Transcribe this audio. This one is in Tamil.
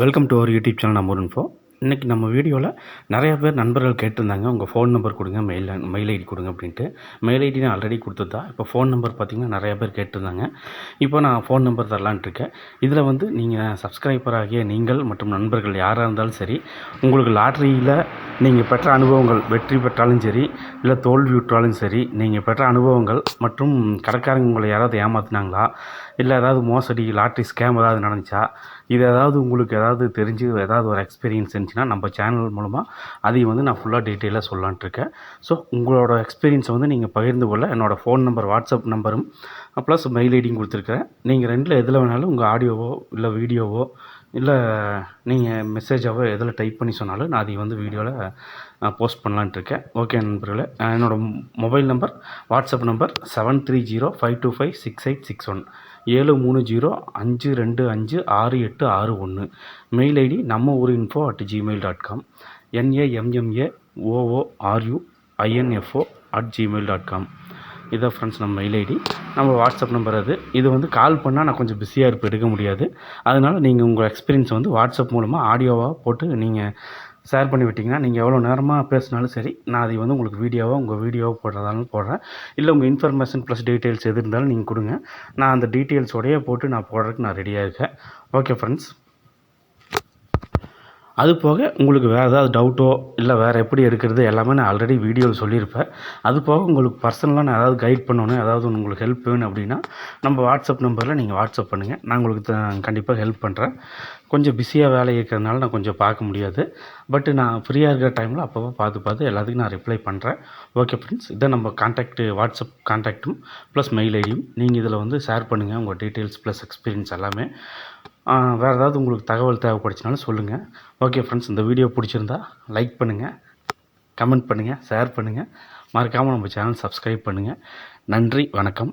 Welcome to our YouTube channel நம்ம இன்ஃபோ இன்றைக்கி நம்ம வீடியோவில் நிறைய பேர் நண்பர்கள் கேட்டிருந்தாங்க. உங்கள் ஃபோன் நம்பர் கொடுங்க மெயில் மெயில் ஐடி கொடுங்க அப்படின்ட்டு. மெயில் ஐடி நான் ஆல்ரெடி கொடுத்துருந்தா இப்போ ஃபோன் நம்பர் பார்த்திங்கன்னா நிறைய பேர் கேட்டிருந்தாங்க. இப்போ நான் ஃபோன் நம்பர் தரலான்ட்டு இருக்கேன். இதில் வந்து நீங்கள் சப்ஸ்கிரைபர் ஆகிய நீங்கள் மற்றும் நண்பர்கள் யாராக இருந்தாலும் சரி உங்களுக்கு லாட்ரியில் நீங்கள் பெற்ற அனுபவங்கள் வெற்றி பெற்றாலும் சரி இல்லை தோல்வியுற்றாலும் சரி நீங்கள் பெற்ற அனுபவங்கள் மற்றும் கடைக்காரங்க உங்களை யாராவது ஏமாத்துனாங்களா? இல்லை ஏதாவது மோசடி லாட்ரி ஸ்கேம் ஏதாவது நடந்துச்சா? இது ஏதாவது உங்களுக்கு ஏதாவது தெரிஞ்சு ஏதாவது ஒரு எக்ஸ்பீரியன்ஸ் இருந்துச்சுன்னா நம்ம சேனல் மூலமாக அதையும் வந்து நான் ஃபுல்லாக டீட்டெயிலாக சொல்லலான்ட்டு இருக்கேன் ஸோ உங்களோட எக்ஸ்பீரியன்ஸை வந்து நீங்கள் பகிர்ந்து கொள்ள என்னோடய ஃபோன் நம்பர் வாட்ஸ்அப் நம்பரும் ப்ளஸ் மெயில் ஐடியும் கொடுத்துருக்கேன் நீங்கள் ரெண்டில் எதில் வேணாலும் உங்கள் ஆடியோவோ இல்லை வீடியோவோ இல்லை நீங்கள் மெசேஜாவோ எதில் டைப் பண்ணி சொன்னாலும் நான் அதை வந்து வீடியோவில் போஸ்ட் பண்ணலான்ட்டு இருக்கேன். ஓகே நண்பர்களே. என்னோடய mobile number WhatsApp number seven three zero five two five six eight six one ஏழு மூணு ஜீரோ அஞ்சு ரெண்டு அஞ்சு ஆறு எட்டு ஆறு ஒன்று மெயில் ஐடி நம்ம ஊர் info at Gmail dot com N A M M A O O R U I N F O at Gmail dot com இதான் ஃப்ரெண்ட்ஸ் நம்ம மெயில் ஐடி நம்ம வாட்ஸ்அப் நம்பர் அது. இது வந்து கால் பண்ணால் நான் கொஞ்சம் பிஸியாக இருப்பேன் எடுக்க முடியாது. அதனால் நீங்கள் உங்கள் எக்ஸ்பீரியன்ஸ் வந்து வாட்ஸ்அப் மூலமாக ஆடியோவாக போட்டு நீங்கள் ஷேர் பண்ணி விட்டிங்கன்னா நீங்கள் எவ்வளோ நேரமாக பேசினாலும் சரி நான் அதை வந்து உங்களுக்கு வீடியோவாக உங்கள் வீடியோவாக போடுறதாலும் போடுறேன். இல்லை உங்கள் இன்ஃபர்மேஷன் ப்ளஸ் டீட்டெயில்ஸ் எது இருந்தாலும் நீங்கள் கொடுங்க. நான் அந்த டீட்டெயில்ஸோடையே போட்டு நான் போடுறதுக்கு நான் ரெடியாக இருக்கேன். ஓகே ஃப்ரெண்ட்ஸ் அது போக உங்களுக்கு வேறு ஏதாவது டவுட்டோ இல்லை வேறு எப்படி எடுக்கிறது எல்லாமே நான் ஆல்ரெடி வீடியோவில் சொல்லியிருப்பேன். அது போக உங்களுக்கு பர்சனலாக நான் ஏதாவது கைட் பண்ணணும் ஏதாவது உங்களுக்கு ஹெல்ப் வேணும் அப்படின்னா நம்ம வாட்ஸ்அப் நம்பரில் நீங்கள் வாட்ஸ்அப் பண்ணுங்கள் நான் உங்களுக்கு கண்டிப்பாக ஹெல்ப் பண்ணுறேன் கொஞ்சம் பிஸியாக வேலை இருக்கிறதுனால நான் கொஞ்சம் பார்க்க முடியாது. பட் நான் ஃப்ரீயாக இருக்கிற டைமில் அப்பப்போ பார்த்து பார்த்து எல்லாத்துக்கும் நான் ரிப்ளை பண்ணுறேன் ஓகே ஃப்ரெண்ட்ஸ் இதான் நம்ம கான்டாக்ட் வாட்ஸ்அப் கான்டாக்ட்டும் ப்ளஸ் மெயில் ஐடியும் நீங்கள் இதில் வந்து ஷேர் பண்ணுங்கள் உங்கள் டீட்டெயில்ஸ் ப்ளஸ் எக்ஸ்பீரியன்ஸ் எல்லாமே. வேறு ஏதாவது உங்களுக்கு தகவல் தேவைப்படுச்சுனாலும் சொல்லுங்கள் ஓகே ஃப்ரெண்ட்ஸ் இந்த வீடியோ பிடிச்சிருந்தா லைக் பண்ணுங்கள் கமெண்ட் பண்ணுங்கள் ஷேர் பண்ணுங்கள் மறக்காமல் நம்ம சேனல் சப்ஸ்கிரைப் பண்ணுங்கள் நன்றி வணக்கம்.